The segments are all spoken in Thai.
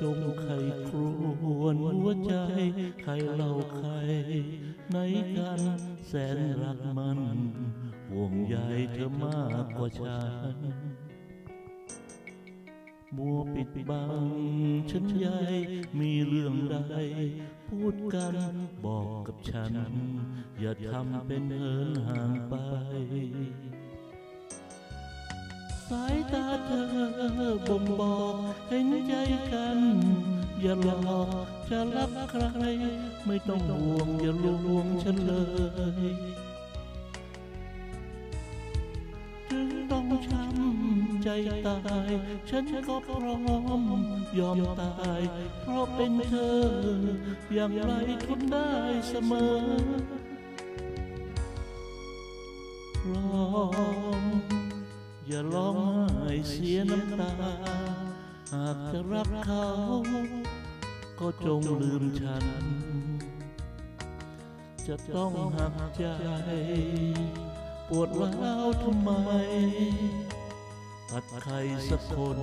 จงไขครวนหัวใจ ใครเล่าใคร ในกันแสนรักมัน ห่วงใยเธอมากกว่าฉันมัวปิดบังฉันใหญ่มีเรื่องใด พูดกันบอกกับฉัน อย่าทำเป็นเหินห่างไป บ่งบอกเห็นใจกัน อย่าหลอกจะรักใคร ไม่ต้องห่วงอย่าลวงฉันเลย ถึงต้องช้ำใจตาย ฉันก็พร้อม ยอมตาย เพราะเป็นเธอ อย่างไรทนได้เสมอร้องอย่าร้อง เสียน้ำตา หากจะรักเขา ก็จงลืมฉัน จะต้องหักใจ ปวดร้าวทำไมตัดใครสักคน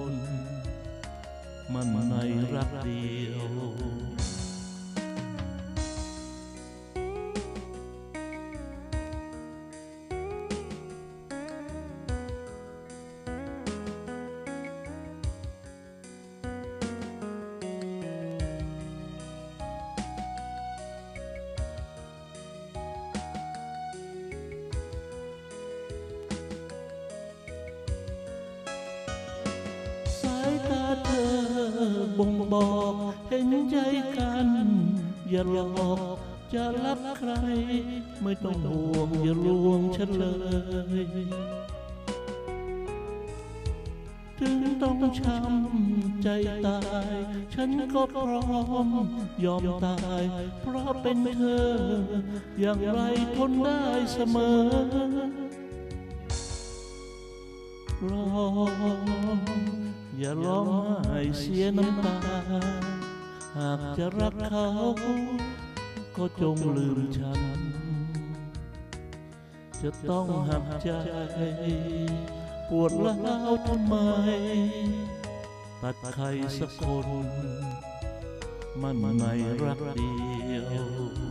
มันในรักเดียว บอกเห็นใจกัน อย่าหลอกจะรักใคร ไม่ต้องห่วงอย่าลวงฉันเลย ถึงต้องช้ำใจตาย ฉันก็พร้อม ยอมตาย เพราะเป็นเธอ อย่างไรทนได้เสมอรอ อย่าร้องไห้เสียน้ำตา หากจะรักเขา ก็จงลืมฉัน จะต้องหักใจ ปวดร้าวทำไม ตัดใครสักคน มันในรักเดียว